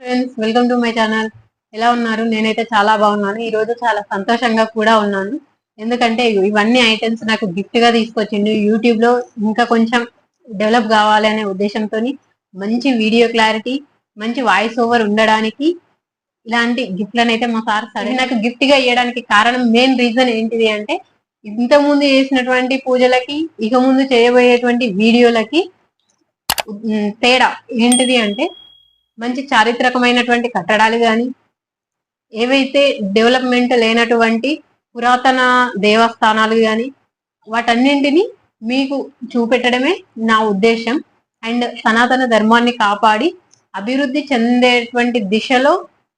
Friends welcome to my channel ఎలా ఉన్నారు? నేనైతే చాలా బాగున్నాను. ఈ రోజు చాలా సంతోషంగా కూడా ఉన్నాను. ఎందుకంటే ఇవన్నీ ఐటమ్స్ నాకు గిఫ్ట్గా తీసుకొచ్చిండు. యూట్యూబ్లో ఇంకా కొంచెం డెవలప్ కావాలి అనే ఉద్దేశంతో మంచి వీడియో క్లారిటీ మంచి వాయిస్ ఓవర్ ఉండడానికి ఇలాంటి గిఫ్ట్లను అయితే మా సార్ సరే నాకు గిఫ్ట్గా ఇవ్వడానికి కారణం మెయిన్ రీజన్ ఏంటిది అంటే ఇంత ముందు చేసినటువంటి పూజలకి ఇక ముందు చేయబోయేటువంటి వీడియోలకి తేడా ఏంటిది అంటే మంచి చారిత్రకమైనటువంటి కట్టడాలు కానీ ఏవైతే డెవలప్మెంట్ లేనటువంటి పురాతన దేవస్థానాలు కానీ వాటన్నింటినీ మీకు చూపెట్టడమే నా ఉద్దేశం. అండ్ సనాతన ధర్మాన్ని కాపాడి అభివృద్ధి చెందేటువంటి దిశలో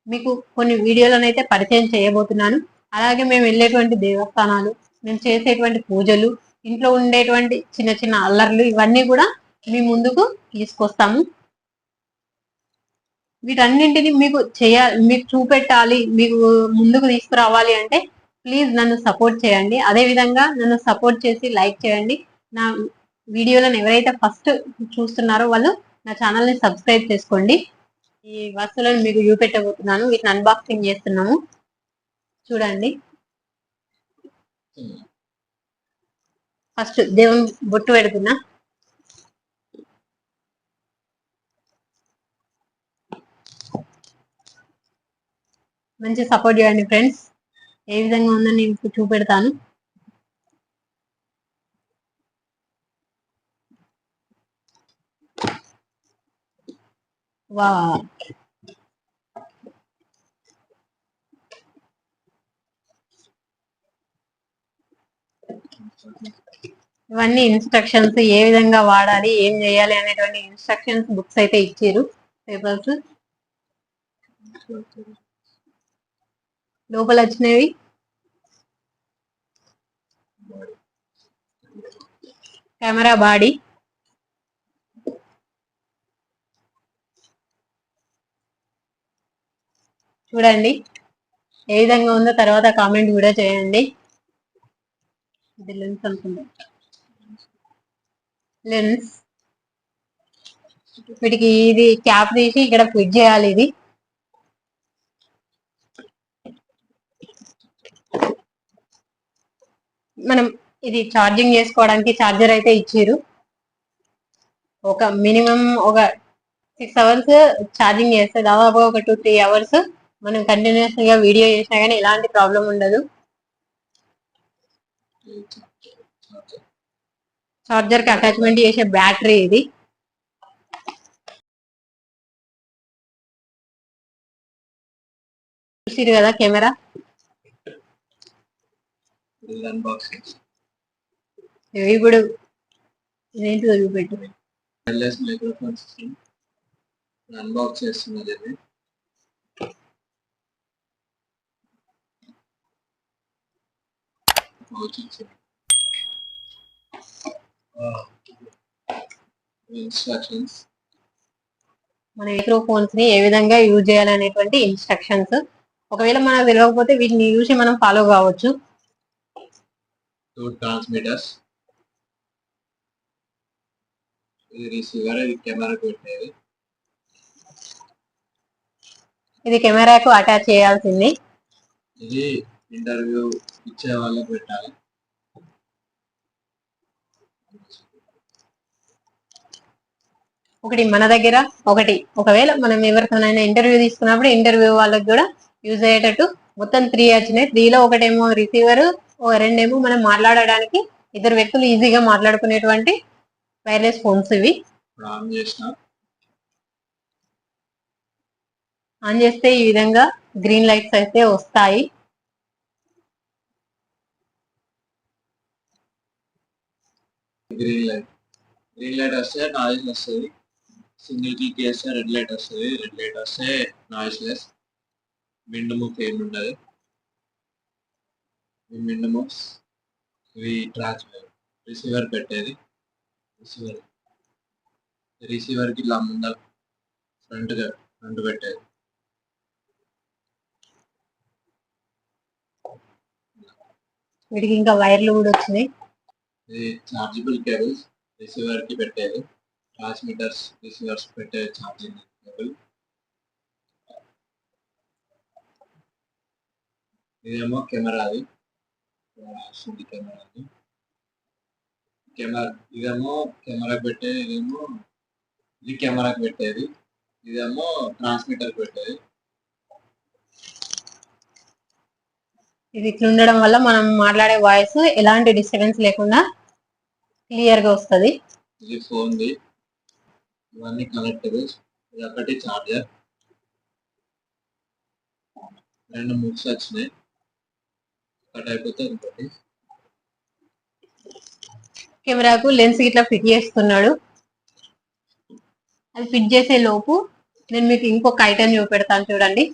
మీకు కొన్ని వీడియోలను అయితే పరిచయం చేయబోతున్నాను. అలాగే మేము వెళ్ళేటువంటి దేవస్థానాలు మేము చేసేటువంటి పూజలు ఇంట్లో ఉండేటువంటి చిన్న చిన్న అల్లర్లు ఇవన్నీ కూడా మీ ముందుకు తీసుకొస్తాము. వీటన్నింటిని మీకు చేయాలి మీకు చూపెట్టాలి మీకు ముందుకు తీసుకురావాలి అంటే ప్లీజ్ నన్ను సపోర్ట్ చేయండి. అదే విధంగా నన్ను సపోర్ట్ చేసి లైక్ చేయండి. నా వీడియోలను ఎవరైతే ఫస్ట్ చూస్తున్నారో వాళ్ళు నా ఛానల్ని సబ్స్క్రైబ్ చేసుకోండి. ఈ వస్తువులను మీకు చూపెట్టబోతున్నాను. వీటిని అన్బాక్సింగ్ చేస్తున్నాము. చూడండి. ఫస్ట్ దేవుని బొట్టు పెడుతున్నా. మంచి సపోర్ట్ చేయండి ఫ్రెండ్స్ ఏ విధంగా ఉందని నేను మీకు చూపెడతాను. వా ఇవన్నీ ఇన్స్ట్రక్షన్స్ ఏ విధంగా వాడాలి ఏం చేయాలి అనేటువంటి ఇన్స్ట్రక్షన్స్ బుక్స్ అయితే ఇచ్చారు పేపర్స్ లోపల వచ్చినవి కెమెరా బాడీ. చూడండి ఏ విధంగా ఉందో తర్వాత కామెంట్ కూడా చేయండి. ఇది లెన్స్ అనుకుంటా. లెన్స్. వీటికి ఇది క్యాప్ తీసి ఇక్కడ ఫిట్ చేయాలి ఇది. మనం ఇది ఛార్జింగ్ చేసుకోవడానికి ఛార్జర్ అయితే ఇచ్చారు. ఒక మినిమం ఒక సిక్స్ అవర్స్ ఛార్జింగ్ చేస్తే దాదాపుగా ఒక టూ త్రీ అవర్స్ మనం కంటిన్యూస్గా వీడియో చేసినా కానీ ఎలాంటి ప్రాబ్లం ఉండదు. ఛార్జర్కి అటాచ్మెంట్ చేసే బ్యాటరీ ఇది. చూసిరు కదా కెమెరా? అన్బాక్సింగ్ ఇప్పుడు చూపెట్టు వైర్లెస్ మైక్రోఫోన్ సిస్టమ్ అన్బాక్స్ చేస్తున్నది ఇది ఇన్స్ట్రక్షన్స్ మన మైక్రోఫోన్స్ని ఏ విధంగా యూజ్ చేయాలనేటువంటి ఇన్స్ట్రక్షన్స్ ఒకవేళ మనకు తెలియకపోతే వీటిని చూసి మనం ఫాలో కావచ్చు. టూ ట్రాన్స్మిటర్స్ ఇది రిసీవర్ ఇది కెమెరాకి పెట్టేది. ఇది కెమెరాకు అటాచ్ చేయాల్సింది. ఇది ఇంటర్వ్యూ ఇచ్చే వాళ్ళకి పెట్టాలి. ఒకటి మన దగ్గర ఒకటి. ఒకవేళ మనం ఎవరితోనైనా ఇంటర్వ్యూ తీసుకున్నప్పుడు ఇంటర్వ్యూ వాళ్ళకి కూడా యూజ్ అయ్యేటట్టు మొత్తం త్రీ వచ్చినాయి. త్రీలో ఒకటేమో రిసీవర్ రెండేమో మనం మాట్లాడడానికి ఇద్దరు వ్యక్తులు ఈజీగా మాట్లాడుకునేటువంటి వైర్లెస్ ఫోన్స్ ఇవి. ఆన్ చేస్తే ఈ విధంగా గ్రీన్ లైట్స్ అయితే వస్తాయి. గ్రీన్ లైట్ గ్రీన్ లైట్ వస్తే నాయిస్ వస్తుంది. సింగిల్ క్లిక్ చేస్తే రెడ్ లైట్ వస్తుంది. రెడ్ లైట్ వస్తే నాయిస్ లెస్ విండ్ మూవ్ ఏమి ఉండదు మినిమమ్స్ ఇవి ట్రాన్స్ఫర్ రిసీవర్ పెట్టేది. రిసీవర్ రిసీవర్కి ఇలా ముందర ఫ్రంట్గా ఫ్రంట్ పెట్టేది. వీటికి ఇంకా వైర్లు కూడా వచ్చినాయి. ఇది చార్జబుల్ రిసీవర్కి పెట్టేది. ట్రాన్స్మిటర్స్ రిసీవర్స్ పెట్టే ఛార్జింగ్ కేబుల్ ఇదేమో కెమెరాది. వస్తుంది కెమెరాది కెమెరా ఇదేమో కెమెరాకి పెట్టేది ఇదేమో ఇది కెమెరాకి పెట్టేది. ఇదేమో ట్రాన్స్మిటర్ పెట్టేది. ఇది ఇట్లా ఉండడం వల్ల మనం మాట్లాడే వాయిస్ ఎలాంటి డిస్టర్బెన్స్ లేకుండా క్లియర్గా వస్తది. ఇది ఫోన్ది. ఇవన్నీ కనెక్టబుల్స్ ఇది ఒకటి చార్జర్ రెండు ముక్స్ వచ్చినాయి. ఒకటి అయిపోతే ఇంకోటి. కెమెరాకు లెన్స్ ఇట్లా ఫిట్ చేస్తున్నాడు. అది ఫిట్ చేసే లోపు నేను మీకు ఇంకొక ఐటెం చూపెడతాను చూడండి.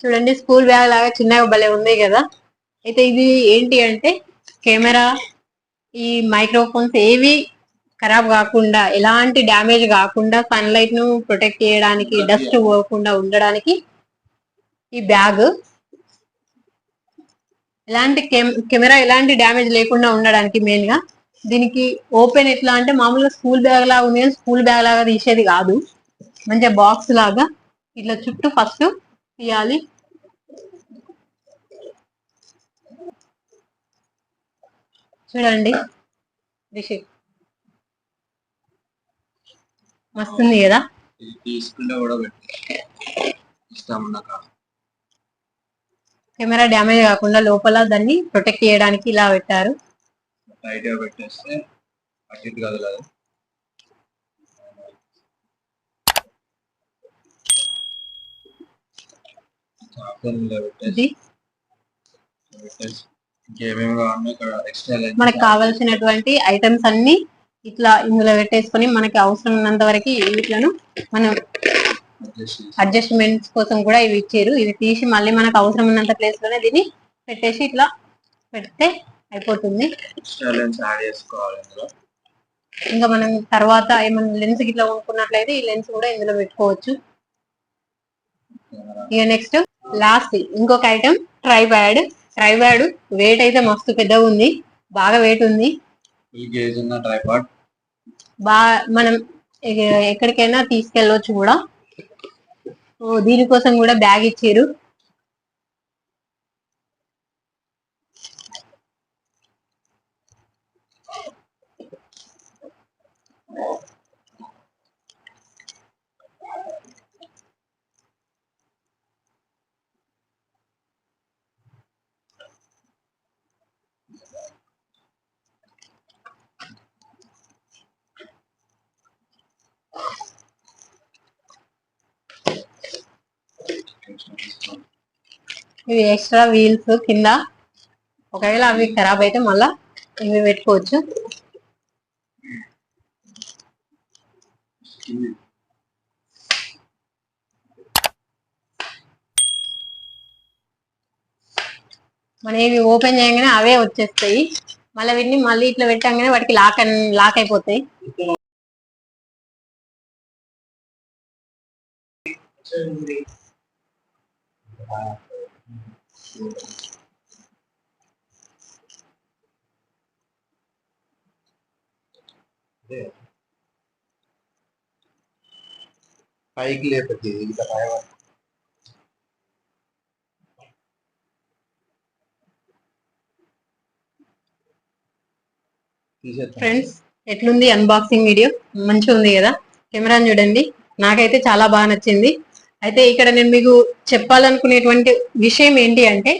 చూడండి స్కూల్ బ్యాగ్ లాగా చిన్నగా భలే ఉంది కదా. అయితే ఇది ఏంటి అంటే కెమెరా ఈ మైక్రోఫోన్స్ ఏవి ఖరాబ్ కాకుండా ఎలాంటి డ్యామేజ్ కాకుండా సన్లైట్ను ప్రొటెక్ట్ చేయడానికి డస్ట్ పోకుండా ఉండడానికి ఈ బ్యాగ్ ఎలాంటి కెమెరా ఎలాంటి డ్యామేజ్ లేకుండా ఉండడానికి మెయిన్గా దీనికి ఓపెన్ ఎట్లా అంటే మామూలుగా స్కూల్ బ్యాగ్ లాగా ఉంది స్కూల్ బ్యాగ్ లాగా తీసేది కాదు. మంచిగా బాక్స్ లాగా ఇట్లా చుట్టూ ఫస్ట్ తీయాలి. చూడండి. రిషి. మస్తుంది కదా? తీసుకుంటే కూడా కెమెరా డ్యామేజ్ కాకుండా లోపల దాన్ని ప్రొటెక్ట్ చేయడానికి ఇలా పెట్టారు. పెట్టేస్తే అటు కదలదు. మనకు కావాల్సినటువంటి ఐటమ్స్ అన్ని ఇట్లా ఇందులో పెట్టేసుకొని మనకి అవసరం ఉన్నంత వరకు వీటిలను మనం అడ్జస్ట్మెంట్స్ కోసం కూడా ఇవి ఇచ్చారు. ఇవి తీసి మళ్ళీ మనకు అవసరం ఉన్నంత ప్లేస్లోనే దీన్ని పెట్టేసి ఇట్లా పెడితే అయిపోతుంది. ఇంకా మనం తర్వాత ఏమైనా లెన్స్ ఇట్లా కొనుక్కున్నట్లయితే ఈ లెన్స్ కూడా ఇందులో పెట్టుకోవచ్చు. ఇక నెక్స్ట్ లాస్ట్ ఇంకొక item tripod tripod weight అయితే మస్తు పెద్దగా ఉంది. బాగా వెయిట్ ఉంది. బాగా మనం ఎక్కడికైనా తీసుకెళ్ళవచ్చు కూడా. దీనికోసం కూడా బ్యాగ్ ఇచ్చారు. ఇవి ఎక్స్ట్రా వీల్స్ కింద. ఒకవేళ అవి ఖరాబ్ అయితే మళ్ళా ఇవి పెట్టుకోవచ్చు. మనం ఇవి ఓపెన్ చేయగానే అవే వచ్చేస్తాయి. మళ్ళీ వీటిని మళ్ళీ ఇట్లా పెట్టంగానే వాటికి లాక్ లాక్ అయిపోతాయి. పైకి లేపతి ఇంకా పై ఫ్రెండ్స్ ఎట్లుంది అన్బాక్సింగ్ వీడియో మంచిగా ఉంది కదా? కెమెరాని చూడండి. నాకైతే చాలా బాగా నచ్చింది. అయితే ఇక్కడ నేను మీకు చెప్పాలనుకునేటువంటి విషయం ఏంటి అంటే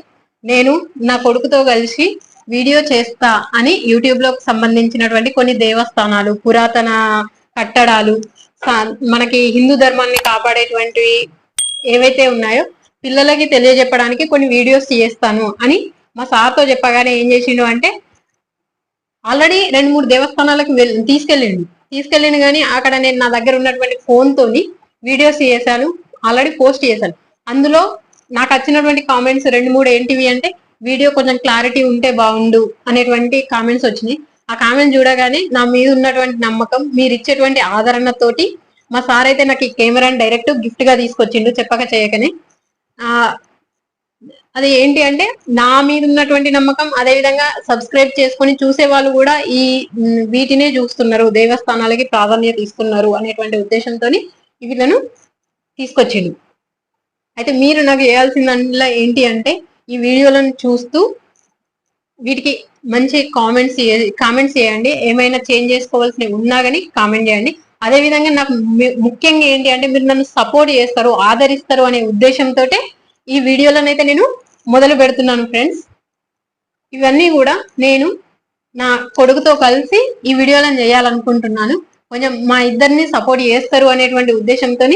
నేను నా కొడుకుతో కలిసి వీడియో చేస్తా అని యూట్యూబ్లో సంబంధించినటువంటి కొన్ని దేవస్థానాలు పురాతన కట్టడాలు మనకి హిందూ ధర్మాన్ని కాపాడేటువంటివి ఏవైతే ఉన్నాయో పిల్లలకి తెలియజెప్పడానికి కొన్ని వీడియోస్ చేస్తాను అని మా సార్తో చెప్పగానే ఏం చేసిండు అంటే ఆల్రెడీ రెండు మూడు దేవస్థానాలకు తీసుకెళ్ళిండు. తీసుకెళ్ళిండు కానీ అక్కడ నేను నా దగ్గర ఉన్నటువంటి ఫోన్ తోని వీడియోస్ చేశాను. ఆల్రెడీ పోస్ట్ చేశాను. అందులో నాకు వచ్చినటువంటి కామెంట్స్ రెండు మూడు ఏంటివి అంటే వీడియో కొంచెం క్లారిటీ ఉంటే బాగుండు అనేటువంటి కామెంట్స్ వచ్చినాయి. ఆ కామెంట్ చూడగానే నా మీద ఉన్నటువంటి నమ్మకం మీరు ఇచ్చేటువంటి ఆదరణతోటి మా సార్ అయితే నాకు ఈ కెమెరాని డైరెక్ట్ గిఫ్ట్గా తీసుకొచ్చిండు చెప్పక చేయకనే. ఆ అది ఏంటి అంటే నా మీద ఉన్నటువంటి నమ్మకం అదే విధంగా సబ్స్క్రైబ్ చేసుకొని చూసే వాళ్ళు కూడా ఈ వీటినే చూస్తున్నారు దేవస్థానాలకి ప్రాధాన్యత ఇస్తున్నారు అనేటువంటి ఉద్దేశంతో వీళ్ళను తీసుకొచ్చిండు. అయితే మీరు నాకు చేయాల్సిందల్లా ఏంటి అంటే ఈ వీడియోలను చూస్తూ వీటికి మంచి కామెంట్స్ కామెంట్స్ చేయండి. ఏమైనా చేంజ్ చేసుకోవాల్సినవి ఉన్నా కానీ కామెంట్ చేయండి. అదే విధంగా నాకు ముఖ్యంగా ఏంటి అంటే మీరు నన్ను సపోర్ట్ చేస్తారు ఆదరిస్తారు అనే ఉద్దేశంతో ఈ వీడియోలను అయితే నేను మొదలు పెడుతున్నాను ఫ్రెండ్స్ ఇవన్నీ కూడా నేను నా కొడుకుతో కలిసి ఈ వీడియోలను చేయాలనుకుంటున్నాను. కొంచెం మా ఇద్దరిని సపోర్ట్ చేస్తారు అనేటువంటి ఉద్దేశంతో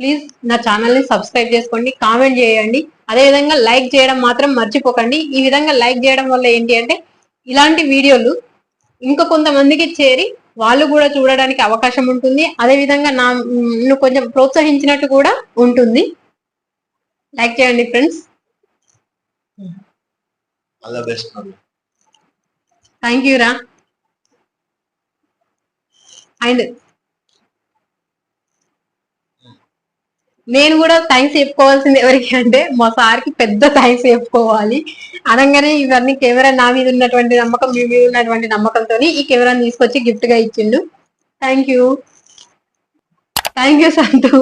ప్లీజ్ నా ఛానల్ని సబ్స్క్రైబ్ చేసుకోండి కామెంట్ చేయండి. అదే విధంగా లైక్ చేయడం మాత్రం మర్చిపోకండి. ఈ విధంగా లైక్ చేయడం వల్ల ఏంటి అంటే ఇలాంటి వీడియోలు ఇంకా కొంతమందికి చేరి వాళ్ళు కూడా చూడడానికి అవకాశం ఉంటుంది. అదే విధంగా నా నన్ను కొంచెం ప్రోత్సహించినట్టు కూడా ఉంటుంది. లైక్ చేయండి friends. All the best thank you రా అండ్ నేను కూడా థ్యాంక్స్ చెప్పుకోవాల్సింది ఎవరికి అంటే మా సార్కి పెద్ద థ్యాంక్స్ చెప్పుకోవాలి అనగానే ఇవన్నీ కెమెరా నా మీద ఉన్నటువంటి నమ్మకం మీ మీద ఉన్నటువంటి నమ్మకంతో ఈ కెమెరాని తీసుకొచ్చి గిఫ్ట్గా ఇచ్చిండు. Thank you thank you Santhu